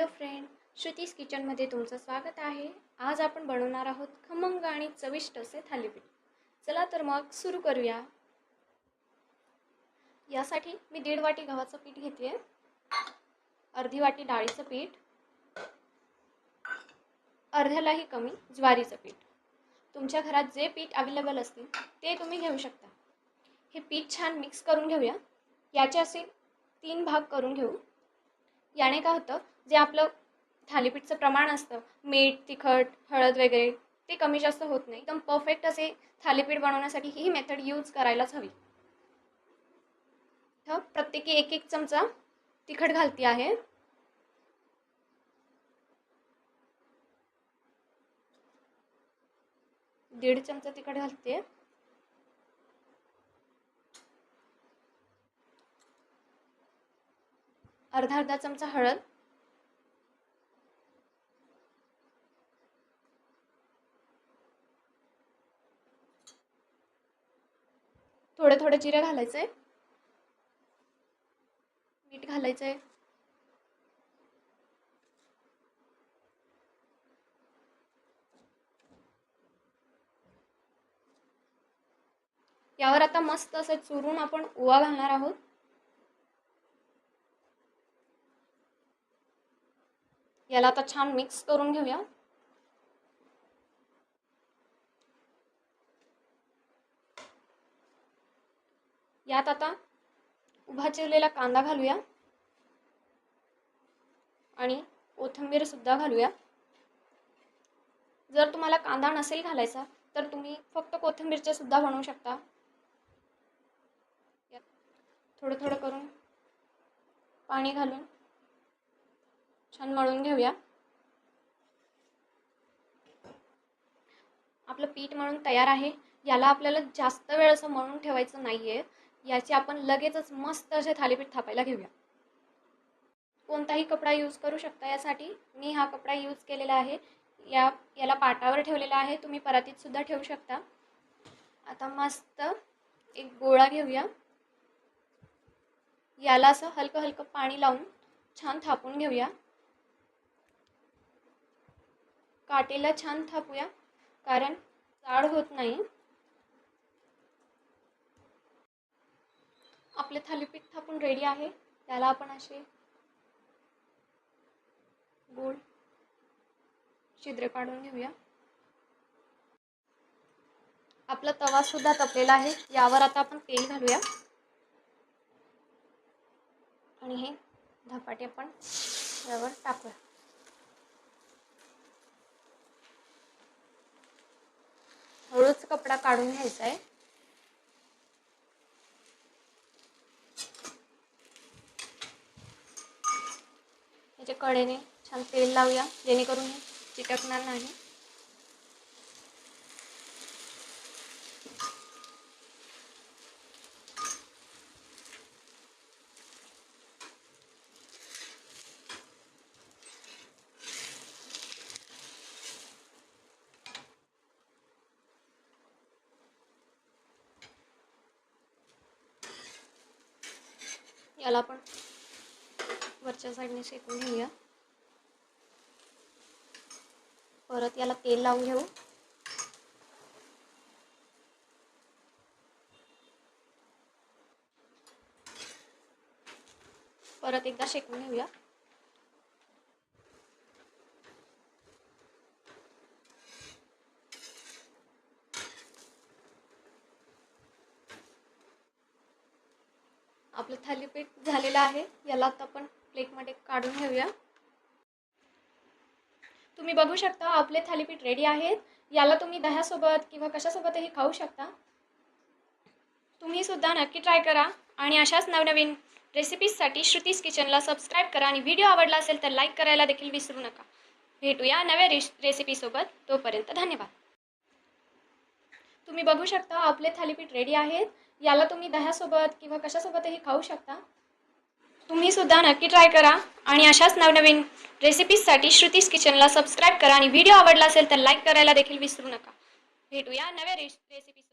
Hello friend Shruti's किचनमध्ये तुमचं स्वागत आहे. आज आपण बनवणार आहोत खमंग आणि चविष्ट असे थालीपीठ. चला तर मग सुरू करूया. यासाठी मी दीड वाटी गव्हाचं पीठ घेते अर्धी वाटी डाळीचं पीठ. अर्ध्यालाही कमी ज्वारीचं पीठ. तुमच्या घरात जे पीठ अवेलेबल असतील ते तुम्ही घेऊ शकता. हे पीठ छान मिक्स करून घेऊया. याचे असे तीन भाग करून घेऊ. याने काय होतं जे आपलं थालीपीठचं प्रमाण असतं मीठ तिखट हळद वगैरे ते कमी जास्त होत नाही. एकदम परफेक्ट असे थालीपीठ बनवण्यासाठी ही मेथड यूज करायलाच हवी. तर प्रत्येकी एक एक चमचा तिखट घालती आहे. दीड चमचा तिखट घालते. अर्धा अर्धा चमचा हळद. थोडं थोडं जिरं घालायचं आहे मीठ घालायचं आहे यावर आता मस्त असं चुरून आपण ओवा घालणार आहोत. याला आता छान मिक्स करून घेऊया. यात आता उभा चिरलेला कांदा घालूया. आणि कोथिंबीरसुद्धा घालूया. जर तुम्हाला कांदा नसेल घालायचा तर तुम्ही फक्त कोथिंबीरचे सुद्धा बनवू शकता. थोडं थोडं करून पाणी घालून छान मळून घेऊया. आपलं पीठ मळून तयार आहे. याला आपल्याला जास्त वेळ असं मळून ठेवायचं नाही आहे याची आपण लगेचच मस्त असे थालीपीठ थापायला घेऊया. कोणताही कपडा यूज करू शकता यासाठी. मी हा कपडा यूज केलेला आहे. या याला पाटावर ठेवलेला आहे. तुम्ही परातीतसुद्धा ठेवू शकता. आता मस्त एक गोळा घेऊया. याला असं हलकं हलकं पाणी लावून छान थापून घेऊया. काटेला छान थापूया. कारण जाड होत नाही. आपले थालीपीठ थापून रेडी आहे. त्याला आपण असे गोल छिद्रे काढून घेऊया. आपला तवा सुद्धा तपलेला आहे. यावर आता आपण तेल घालूया. आणि हे धपाटे आपण यावर टाकूया. हळूच कपडा काढून घ्यायचा आहे. याच्या कडेने छान तेल लावूया जेणेकरून हे चिटकणार नाही. याला आपण वरच्या साईडने शेकून घेऊया. परत याला तेल लावून घेऊ. परत एकदा शेकून घेऊया. आपलं थालीपीठ झालेलं आहे. याला आता आपण प्लेटमध्ये काढून घेऊया. तुम्ही बघू शकता आपले थालीपीठ रेडी आहेत. याला तुम्ही दह्यासोबत किंवा कशासोबतही खाऊ शकता. तुम्ही सुद्धा नक्की ट्राय करा आणि अशाच नवनवीन रेसिपीजसाठी श्रुतीस किचनला सबस्क्राईब करा आणि व्हिडिओ आवडला असेल तर लाईक करायला देखील विसरू नका. भेटूया नव्या रे रेसिपीसोबत तोपर्यंत धन्यवाद. तुम्ही बघू शकता आपले थालीपीठ रेडी आहेत. याला तुम्ही दह्यासोबत किंवा कशासोबतही खाऊ शकता. तुम्ही सुद्धा नक्की ट्राय करा. आणि अशाच नवनवीन रेसिपीजसाठी श्रुतीस किचनला सबस्क्राईब करा. आणि व्हिडिओ आवडला असेल तर लाईक करायला देखील विसरू नका. भेटूया नव्या रेस रेसिपीज